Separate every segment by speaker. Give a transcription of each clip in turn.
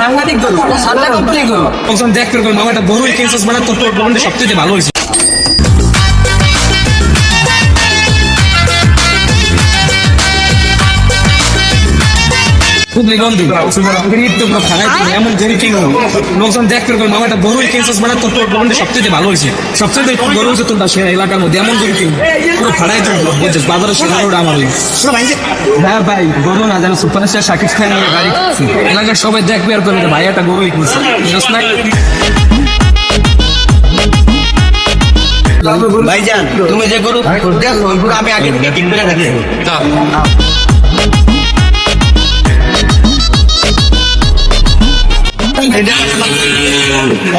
Speaker 1: সাংঘাতিক গরু সাংঘাতিক গরু
Speaker 2: তখন দেখ তোর মামাটা বড় কিনছিস মানে তোর তোর সবচেয়ে ভালো হয়েছে। নিগন্ধ। গরিব তো খারাপ এমন গরিব কিনো লোকজন দেখ তোর মামাটা বড় কিনছিস মানে তোর তোর বোনটা সবচেয়ে ভালো হয়েছে। সবচেয়ে গরু হচ্ছে তোর সে এলাকার মধ্যে এমন গরিব কিনো পুরো খাড়াই তো বলছিস বাজারে সে গরুটা আমার হ্যাঁ ভাই গরু না যেন সুপারস্টার শাকিব খান গাড়ি এলাকার সবাই দেখবে আর করবে ভাই একটা গরুই কিনছে
Speaker 1: ভাইজান তুমি যে গরু দেখো ওই আমি আগে কিনবে না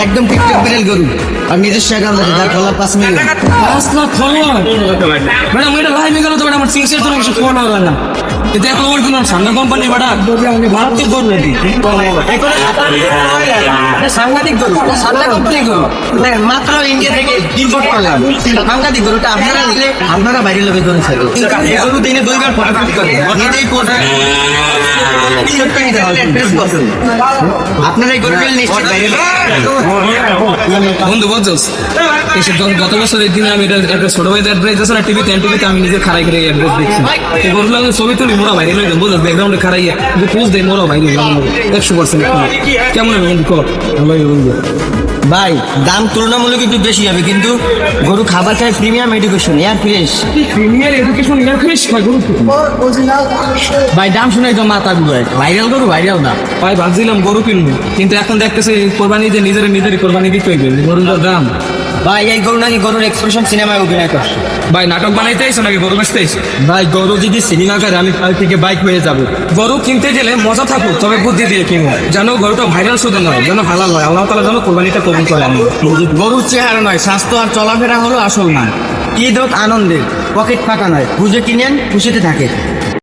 Speaker 1: একদম টিকটক বিড়াল গরু। আর নিজস্ব অ্যাকাউন্ট আছে যার খোলা পাঁচ মিনিট
Speaker 2: পাঁচ লাখ ম্যাডাম এটা লাইভে গেল তো ম্যাডাম আমার সিংসের তো কিছু ফোন হবে না। এটা এখন ওর কোনো সামনে কোম্পানি বাড়া আমি ভারত তো করব নাকি
Speaker 1: সাংঘাতিক গরু সাদা কোম্পানি গরু। মাত্র ইন্ডিয়া থেকে ইম্পোর্ট করলাম। সাংঘাতিক গরুটা আপনারা বাইরে লোকে গরু ছাড়ো গরু দিনে দুইবার ফটোশুট করে নিজেই পোস্ট আপনারা এই গরু পেলে নিশ্চিত বাইরে
Speaker 2: বন্ধু বলছোস যখন গত বছরের দিনে আমি এটা একটা ছোট ভাইদের অ্যাড্রেস আছে না? টিভিতে টিভিতে আমি নিজে খারাই করে অ্যাড্রেস দেখছি। এই গরুগুলো আমি ছবি তুলি মোরা বাইরে লই বুঝলো ব্যাকগ্রাউন্ডে দেয় একশো পার্সেন্ট কেমন বন্ধু কর? ভালোই বন্ধু।
Speaker 1: ভাই দাম তুলনামূলক একটু বেশি হবে কিন্তু গরু খাবার খায় premium education air fresh
Speaker 2: premium education air fresh ভাই গরু
Speaker 1: ভাই দাম শুনে তো মাথা ঘুরায় ভাইরাল গরু ভাইরাল না।
Speaker 2: ভাই ভাবছিলাম গরু কিনবো কিন্তু এখন দেখতেছি কোরবানি যে নিজের নিজের কোরবানি দিতে হইবে গরুর দাম।
Speaker 1: ভাই এই গরু নাকি গরুর এক্সপ্রেশন সিনেমায় অভিনয় করছে।
Speaker 2: ভাই নাটক বানাইতে আইসো নাকি? গরু বেচতে আইসো
Speaker 1: ভাই গরু যদি সিনেমা করে আমি কাল থেকে বাইক হয়ে যাব।
Speaker 2: গরু কিনতে গেলে মজা থাকুক তবে বুদ্ধি দিয়ে কিনবো যেন গরুটা ভাইরাল শুধু নয় যেন হালাল হয়। আল্লাহ তালা যেন কোরবানিটা কবুল করে আমি
Speaker 1: গরুর চেহারা নয় স্বাস্থ্য আর চলাফেরা হলো আসল না ঈদ হোক আনন্দের পকেট ফাঁকা নয় বুঝে কিনেন খুশিতে থাকে